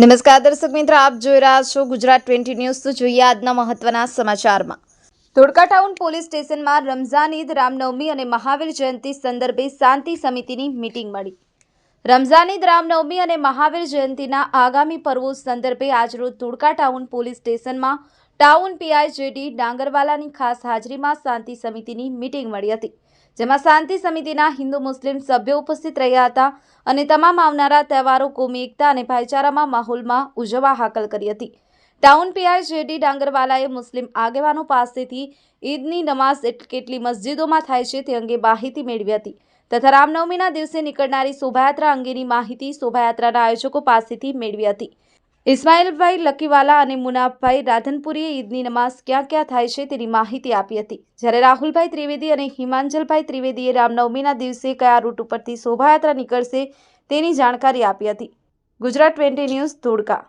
નમસ્કાર, દર્શક મિત્ર, આપ જોઈ રહ્યા છો ગુજરાત ટ્વેન્ટી ન્યૂઝ. તો જોઈએ આજના મહત્વના સમાચારમાં. ધોળકા ટાઉન પોલીસ સ્ટેશનમાં રમઝાન ઈદ, રામનવમી અને મહાવીર જયંતિ સંદર્ભે શાંતિ સમિતિની મીટિંગ મળી. રમઝાન ઈદ રામનવમી અને મહાવીર જયંતિના આગામી પર્વો સંદર્ભે આજરોજ ધોળકા ટાઉન પોલીસ સ્ટેશનમાં ટાઉન પીઆઈ જેડી ડાંગરવાલાની ખાસ હાજરીમાં શાંતિ સમિતિની મિટિંગ મળી હતી, જેમાં શાંતિ સમિતિના હિન્દુ મુસ્લિમ સભ્યો ઉપસ્થિત રહ્યા હતા અને તમામ આવનારા તહેવારો, કોમી એકતા અને ભાઈચારામાં માહોલમાં ઉજવવા હાકલ કરી હતી. ટાઉન પીઆઈ ડાંગરવાલાએ મુસ્લિમ આગેવાનો પાસેથી ઈદની નમાઝ કેટલી મસ્જિદોમાં થાય છે તે અંગે માહિતી મેળવી હતી. તથા રામનવમીના દિવસે નીકળનારી શોભાયાત્રા અંગેની માહિતી શોભાયાત્રાના આયોજકો પાસેથી મેળવી હતી. ઇસ્માઇલભાઈ લકીવાલા અને મુનાફભાઈ રાધનપુરીએ ઈદની નમાઝ ક્યાં ક્યાં થાય છે તેની માહિતી આપી હતી. જ્યારે રાહુલભાઈ ત્રિવેદી અને હિમાંજલભાઈ ત્રિવેદીએ રામનવમીના દિવસે કયા રૂટ ઉપરથી શોભાયાત્રા નીકળશે તેની જાણકારી આપી હતી. Gujarat twenty news Dholka.